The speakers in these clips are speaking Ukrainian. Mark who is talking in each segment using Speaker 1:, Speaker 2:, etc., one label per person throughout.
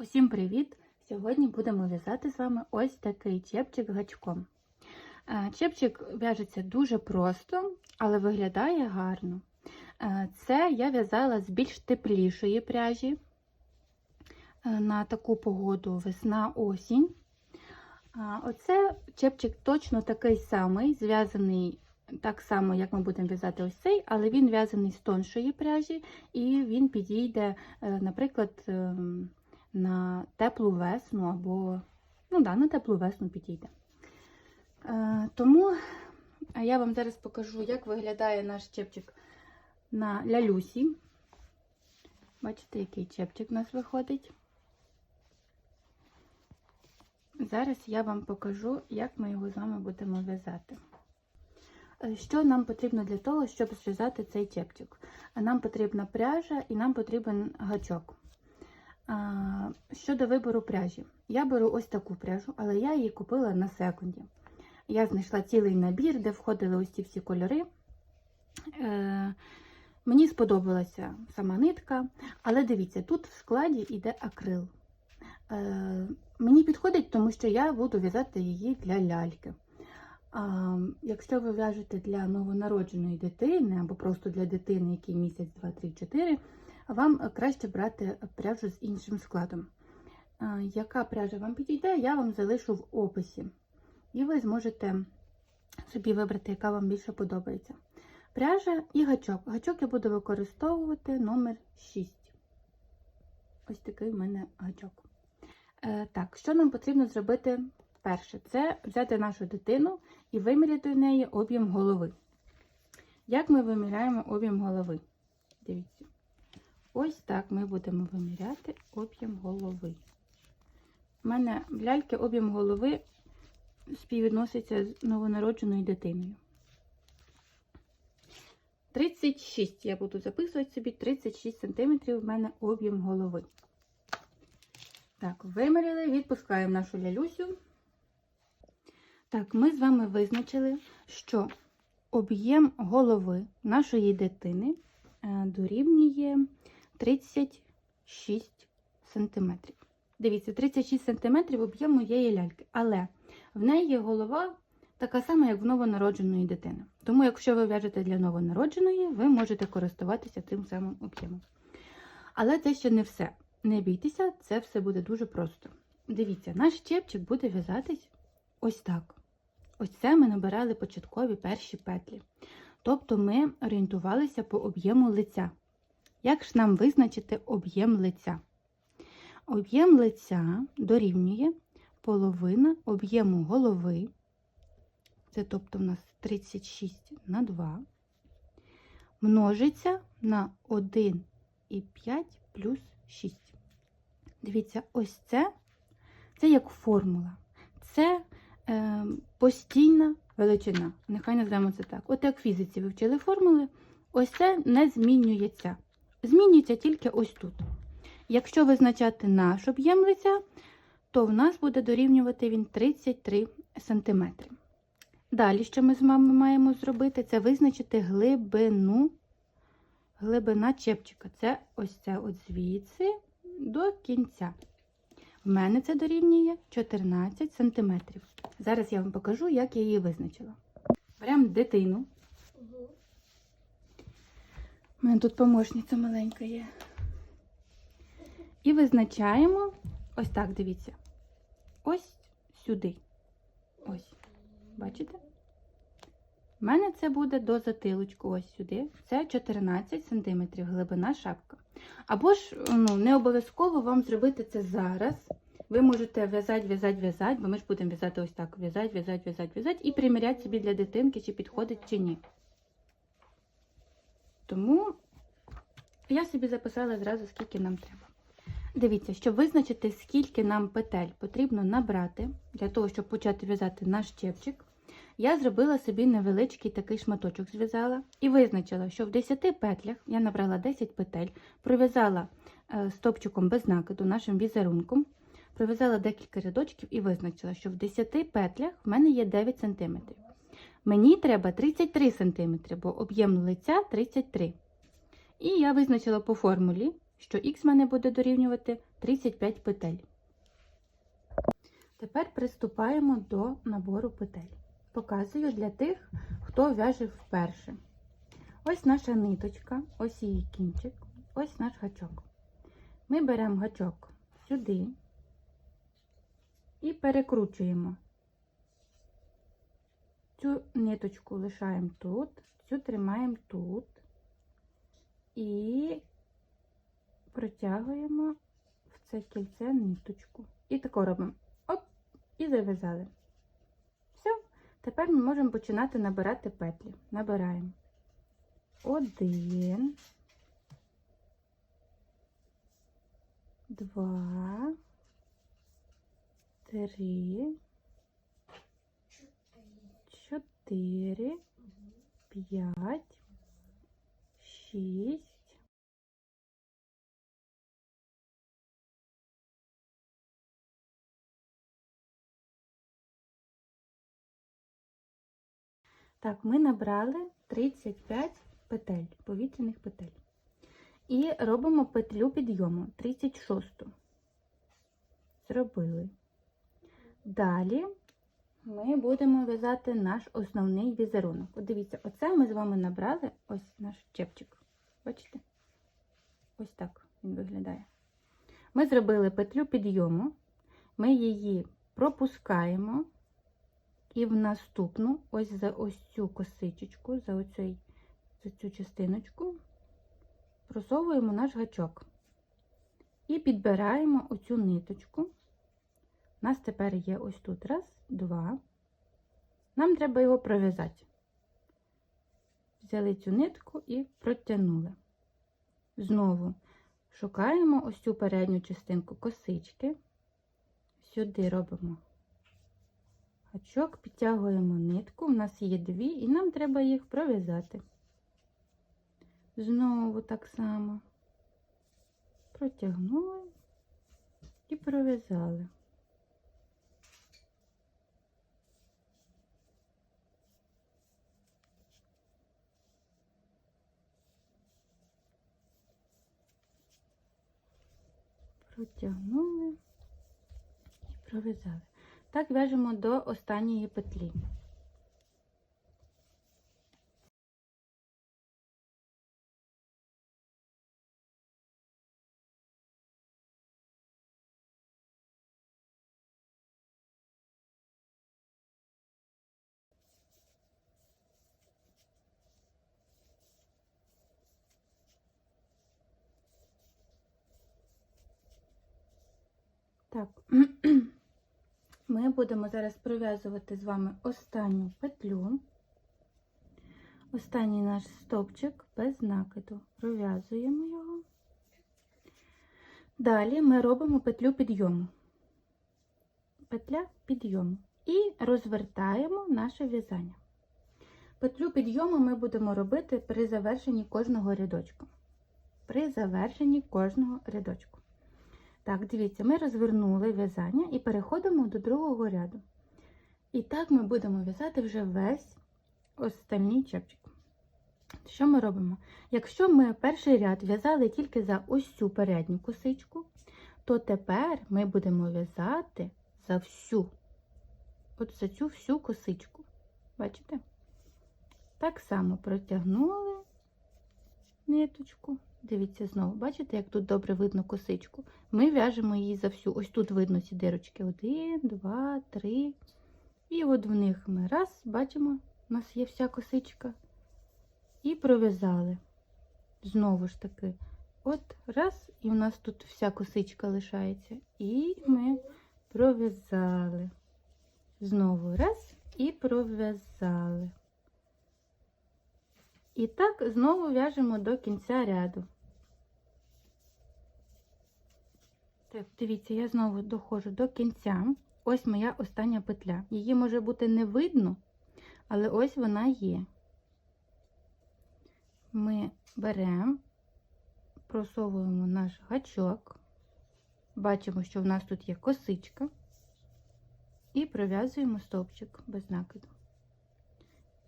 Speaker 1: Усім привіт! Сьогодні будемо в'язати з вами ось такий чепчик гачком. Е, Чепчик в'яжеться дуже просто, але виглядає гарно. Е, Це я в'язала з більш теплішої пряжі е, на таку погоду весна-осінь. Оце чепчик точно такий самий, зв'язаний так само, як ми будемо в'язати ось цей, але він в'язаний з тоншої пряжі, і він підійде, наприклад, ем, на теплу весну або ну да, на теплу весну підійде. Е, тому я вам зараз покажу, як виглядає наш чепчик на лялюсі. Бачите, який чепчик у нас виходить. Зараз я вам покажу, як ми його з вами будемо в'язати. Е, Що нам потрібно для того, щоб зв'язати цей чепчик? Нам потрібна пряжа і нам потрібен гачок. Щодо вибору пряжі, я беру ось таку пряжу, але я її купила на секунді. Я знайшла цілий набір, де входили ось ці всі кольори. Е, Мені сподобалася сама нитка, але дивіться, тут в складі йде акрил. Е, Мені підходить, тому що я буду в'язати її для ляльки. Якщо ви в'яжете для новонародженої дитини або просто для дитини, який місяць, 2, 3, 4, вам краще брати пряжу з іншим складом. Яка пряжа вам підійде, я вам залишу в описі. І ви зможете собі вибрати, яка вам більше подобається. Пряжа і гачок. Гачок я буду використовувати номер 6. Ось такий в мене гачок. Е, так, що нам потрібно зробити перше? Це взяти нашу дитину і виміряти в неї об'єм голови. Як ми виміряємо об'єм голови? Дивіться. Ось так ми будемо виміряти об'єм голови. У мене в ляльки об'єм голови співвідноситься з новонародженою дитиною. 36 я буду записувати собі 36 см в мене об'єм голови. Так, виміряли, відпускаємо нашу лялюсю. Так, ми з вами визначили, що об'єм голови нашої дитини е, дорівнює 36 см. Дивіться, 36 см об'єм моєї ляльки, але в неї голова така сама, як в новонародженої дитини. Тому, якщо ви в'яжете для новонародженої, ви можете користуватися тим самим об'ємом. Але це ще не все. Не бійтеся, це все буде дуже просто. Дивіться, наш чепчик буде в'язатись ось так. Ось це ми набирали початкові перші петлі. Тобто ми орієнтувалися по об'єму лиця. Як ж нам визначити об'єм лиця? Об'єм лиця дорівнює половина об'єму голови. Це тобто в нас 36 на 2, множиться на 1,5 плюс 6. Дивіться, ось це, це як формула. Це е, постійна величина. Нехай назвемо це так. От як в фізиці ви вчили формули, ось це не змінюється. Змінюється тільки ось тут. Якщо визначати наш об'єм лиця, то в нас буде дорівнювати він 33 см. Далі, що ми з вами маємо зробити, це визначити глибину, глибина чепчика. Це ось це от звідси до кінця. В мене це дорівнює 14 см. Зараз я вам покажу, як я її визначила. Беремо дитину. У мене тут помощниця маленька є. І визначаємо ось так, дивіться. Ось сюди. Ось. Бачите? У мене це буде до затилочку, ось сюди. Це 14 см глибина шапка. Або ж ну, не обов'язково вам зробити це зараз. Ви можете в'язати, в'язати, в'язати, бо ми ж будемо в'язати ось так: в'язати, в'язати, в'язати, в'язати і приміряти собі для дитинки, чи підходить, чи ні. Тому я собі записала зразу, скільки нам треба. Дивіться, щоб визначити, скільки нам петель потрібно набрати, для того, щоб почати в'язати наш чепчик, я зробила собі невеличкий такий шматочок, зв'язала і визначила, що в 10 петлях я набрала 10 петель, пров'язала е, стопчиком без накиду нашим візерунком, пров'язала декілька рядочків і визначила, що в 10 петлях в мене є 9 см. Мені треба 33 см, бо об'єм лиця 33 І я визначила по формулі що х в мене буде дорівнювати 35 петель. Тепер приступаємо до набору петель. Показую для тих, хто в'яже вперше. Ось наша ниточка, ось її кінчик, ось наш гачок. Ми беремо гачок сюди і перекручуємо. Цю ниточку лишаємо тут, цю тримаємо тут і протягуємо в це кільце ниточку. І тако робимо. Оп, і зав'язали. Все, тепер ми можемо починати набирати петлі. Набираємо один, два, три, чотири, п'ять, шість. Так, ми набрали 35 петель, повітряних петель. І робимо петлю підйому 36. Зробили. Далі ми будемо в'язати наш основний візерунок. От дивіться, оце ми з вами набрали ось наш чепчик. Бачите? Ось так він виглядає. Ми зробили петлю підйому, ми її пропускаємо. І в наступну, ось за ось цю косичечку, за, оцей, за цю частиночку, просовуємо наш гачок і підбираємо оцю ниточку. У нас тепер є ось тут раз, два. Нам треба його пров'язати. Взяли цю нитку і протягнули. Знову шукаємо ось цю передню частинку косички, сюди робимо гачок, підтягуємо нитку, у нас є дві, і нам треба їх пров'язати. Знову так само протягнули і пров'язали. Протягнули і пров'язали. Так в'яжемо до останньої петлі. Так, ми будемо зараз пров'язувати з вами останню петлю, останній наш стовпчик без накиду. Пров'язуємо його. Далі ми робимо петлю підйому. Петля підйому. І розвертаємо наше в'язання. Петлю підйому ми будемо робити при завершенні кожного рядочку. При завершенні кожного рядочку. Так, дивіться, ми розвернули в'язання і переходимо до другого ряду. І так ми будемо в'язати вже весь останній чепчик. Що ми робимо? Якщо ми перший ряд в'язали тільки за ось цю передню косичку, то тепер ми будемо в'язати за всю, от за цю всю косичку. Бачите? Так само протягнули ниточку. Дивіться знову, бачите, як тут добре видно косичку. Ми в'яжемо її за всю. Ось тут видно ці дирочки. Один, два, три. І от в них ми раз, бачимо, у нас є вся косичка. І пров'язали. Знову ж таки, от раз, і у нас тут вся косичка лишається. І ми пров'язали. Знову раз і пров'язали. І так знову в'яжемо до кінця ряду. Так, дивіться, я знову доходжу до кінця. Ось моя остання петля. Її може бути не видно, але ось вона є. Ми беремо, просовуємо наш гачок, бачимо, що в нас тут є косичка, і пров'язуємо стовпчик без накиду.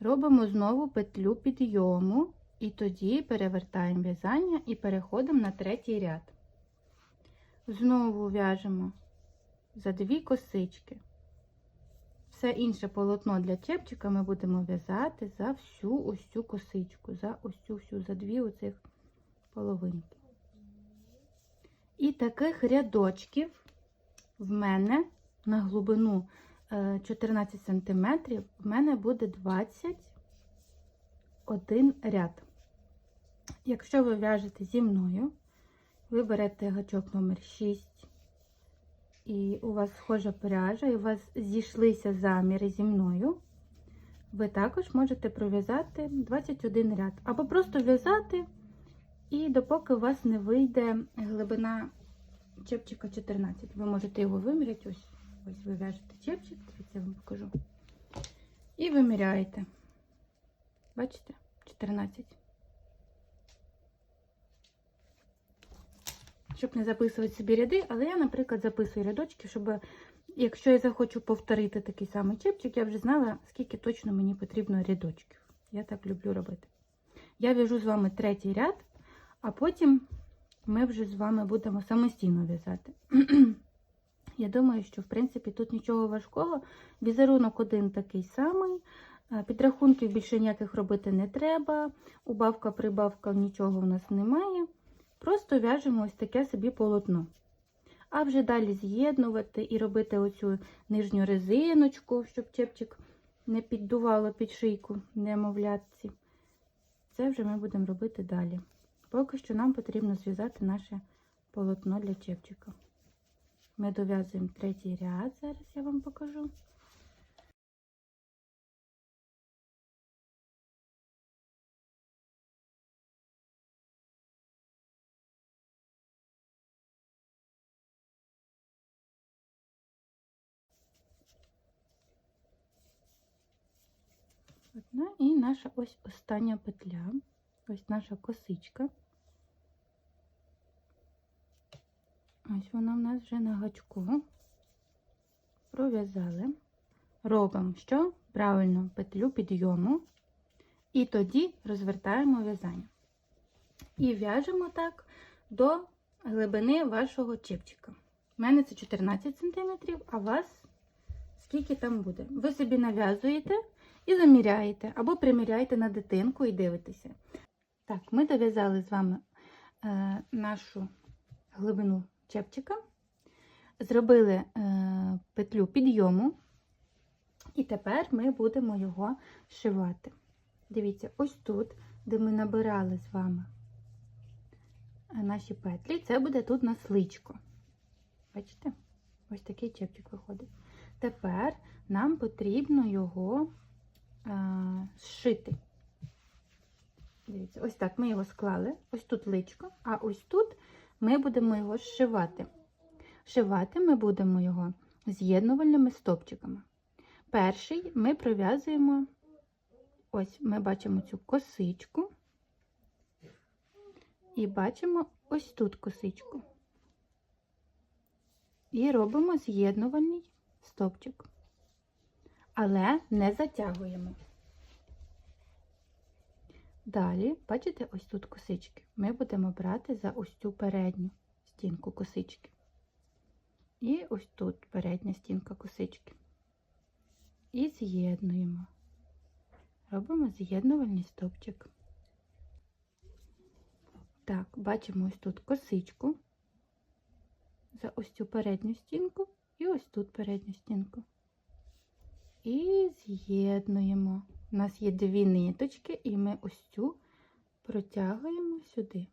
Speaker 1: Робимо знову петлю підйому І тоді перевертаємо в'язання і переходимо на третій ряд. Знову в'яжемо за дві косички. Все інше полотно для чепчика ми будемо в'язати за всю ось цю косичку, за ось цю всю, за дві оцих половинки. І таких рядочків в мене на глибину 14 см в мене буде 21 ряд. Якщо ви в'яжете зі мною, ви берете гачок номер 6 і у вас схожа пряжа, і у вас зійшлися заміри зі мною, ви також можете пров'язати 21 ряд. Або просто в'язати, і допоки у вас не вийде глибина чепчика 14. Ви можете його виміряти. Ось, ось ви в'яжете чепчик, дивіться, я вам покажу. І виміряєте. Бачите? 14. Щоб не записувати собі ряди, але я, наприклад, записую рядочки, щоб, якщо я захочу повторити такий самий чепчик, я вже знала, скільки точно мені потрібно рядочків. Я так люблю робити. Я в'яжу з вами третій ряд, а потім ми вже з вами будемо самостійно в'язати. Я думаю, що в принципі тут нічого важкого. Візерунок один такий самий. Підрахунків більше ніяких робити не треба. Убавка, прибавка, нічого в нас немає. Просто в'яжемо ось таке собі полотно. А вже далі з'єднувати і робити оцю нижню резиночку, щоб чепчик не піддувало під шийку немовлятці. Це вже ми будемо робити далі. Поки що нам потрібно зв'язати наше полотно для чепчика. Ми дов'язуємо третій ряд, зараз я вам покажу. Одна і наша ось остання петля, ось наша косичка. Ось вона в нас вже на гачку. Пров'язали. Робимо що? Правильно петлю підйому. І тоді розвертаємо в'язання. І в'яжемо так до глибини вашого чепчика. У мене це 14 см, а у вас скільки там буде. Ви собі нав'язуєте і заміряєте, або приміряєте на дитинку і дивитеся. Так, ми дов'язали з вами е, нашу глибину чепчика, зробили е, петлю підйому, і тепер ми будемо його шивати. Дивіться, ось тут, де ми набирали з вами наші петлі, це буде тут насличко. Бачите? Ось такий чепчик виходить. Тепер нам потрібно його а, зшити. Дивіться, ось так ми його склали, ось тут личко, а ось тут ми будемо його зшивати. Шивати ми будемо його з'єднувальними стопчиками. Перший ми пров'язуємо, ось ми бачимо цю косичку, і бачимо ось тут косичку. І робимо з'єднувальний стопчик. Але не затягуємо. Далі, бачите, ось тут косички. Ми будемо брати за ось цю передню стінку косички. І ось тут передня стінка косички. І з'єднуємо. Робимо з'єднувальний стовпчик. Так, бачимо ось тут косичку за ось цю передню стінку і ось тут передню стінку. І з'єднуємо. У нас є дві ниточки, і ми ось цю протягуємо сюди.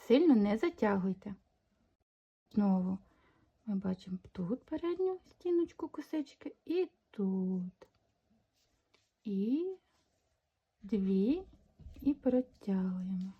Speaker 1: Сильно не затягуйте. Знову ми бачимо тут передню стіночку косички і тут. І дві, і протягуємо.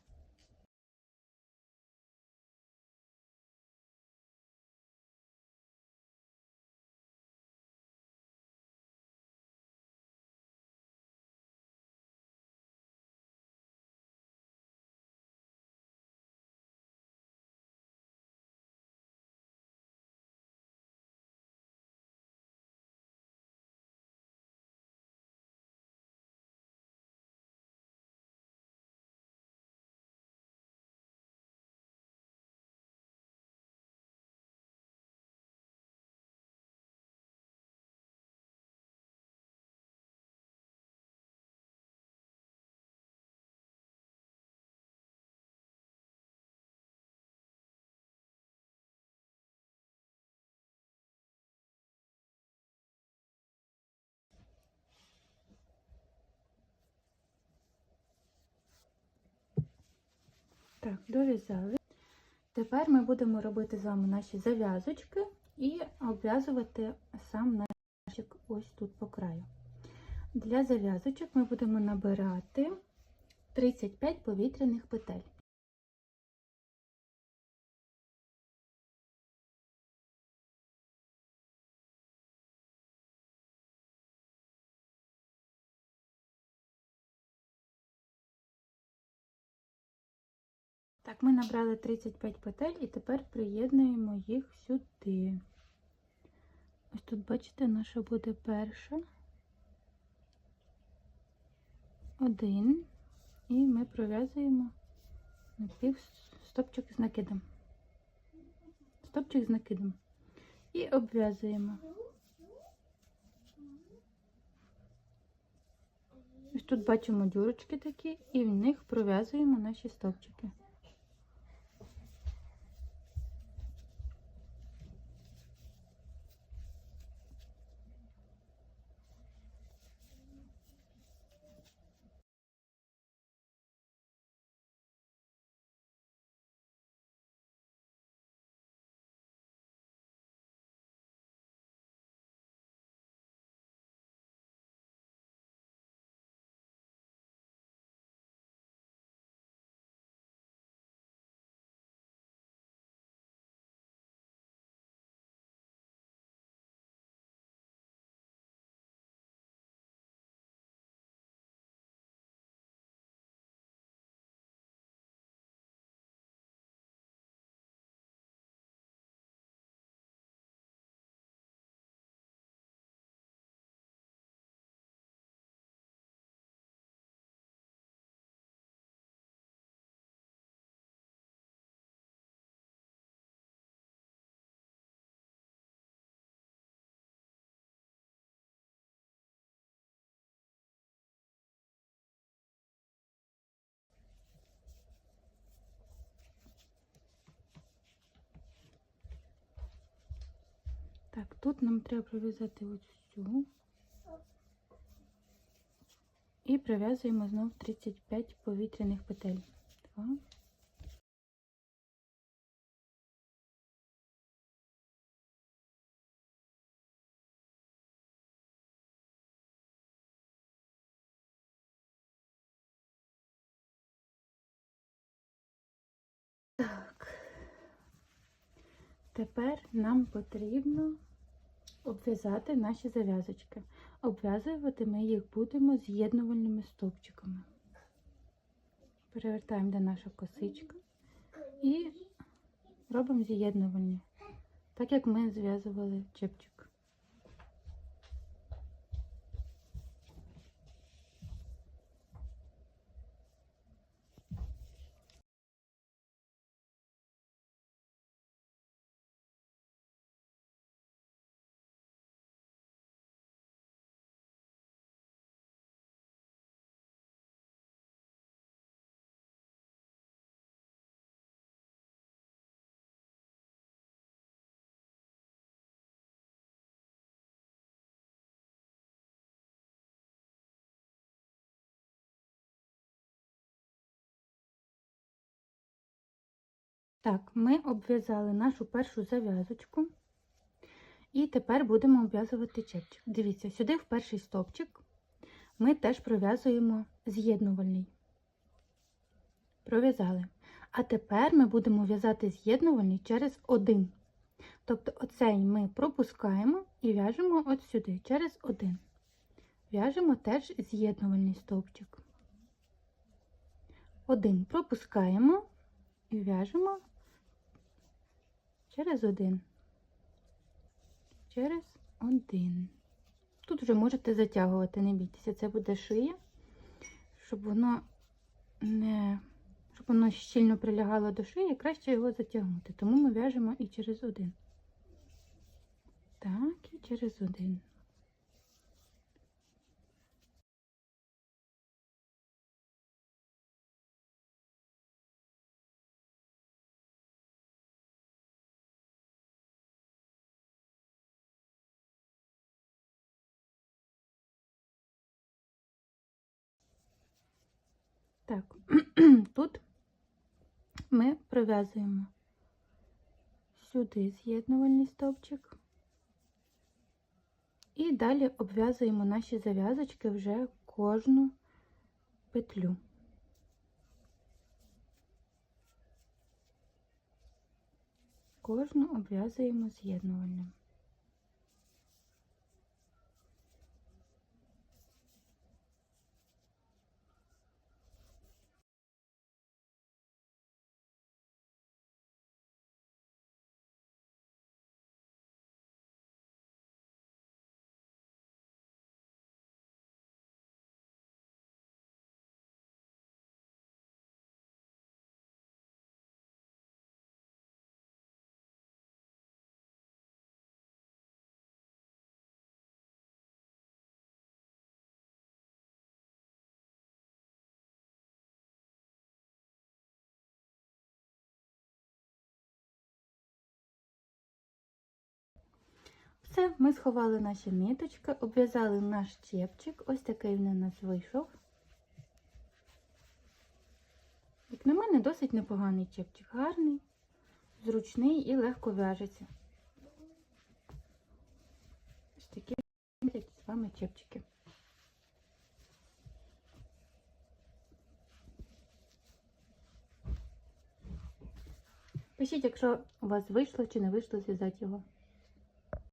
Speaker 1: Так, дов'язали. Тепер ми будемо робити з вами наші зав'язочки і обв'язувати сам наш ось тут по краю. Для зав'язочок ми будемо набирати 35 повітряних петель. Так, ми набрали 35 петель і тепер приєднуємо їх сюди. Ось тут, бачите, наша буде перша. Один. І ми пров'язуємо напів стопчик з накидом. Стопчик з накидом. І обв'язуємо. Ось тут бачимо дюрочки такі, і в них пров'язуємо наші стовпчики. Так, тут нам треба пров'язати ось цю. І пров'язуємо знов 35 повітряних петель. Два. Так. Тепер нам потрібно обв'язати наші зав'язочки. Обв'язувати ми їх будемо з'єднувальними стовпчиками. Перевертаємо де наша косичка і робимо з'єднувальні, так як ми зв'язували чепчик. Так, ми обв'язали нашу першу зав'язочку. І тепер будемо обв'язувати чепчик. Дивіться, сюди в перший стовпчик ми теж пров'язуємо з'єднувальний. Пров'язали. А тепер ми будемо в'язати з'єднувальний через один. Тобто оцей ми пропускаємо і в'яжемо от сюди, через один. В'яжемо теж з'єднувальний стовпчик. Один пропускаємо і в'яжемо через один. Через один. Тут вже можете затягувати, не бійтеся, це буде шия, щоб воно не щоб воно щільно прилягало до шиї, краще його затягнути. Тому ми в'яжемо і через один. Так, і через один. тут ми пров'язуємо сюди з'єднувальний стовпчик. І далі обв'язуємо наші зав'язочки вже кожну петлю. Кожну обв'язуємо з'єднувальним. Все, ми сховали наші ниточки, обв'язали наш чепчик. Ось такий він у нас вийшов. Як на мене, досить непоганий чепчик. Гарний, зручний і легко в'яжеться. Ось такі з вами чепчики. Пишіть, якщо у вас вийшло чи не вийшло зв'язати його.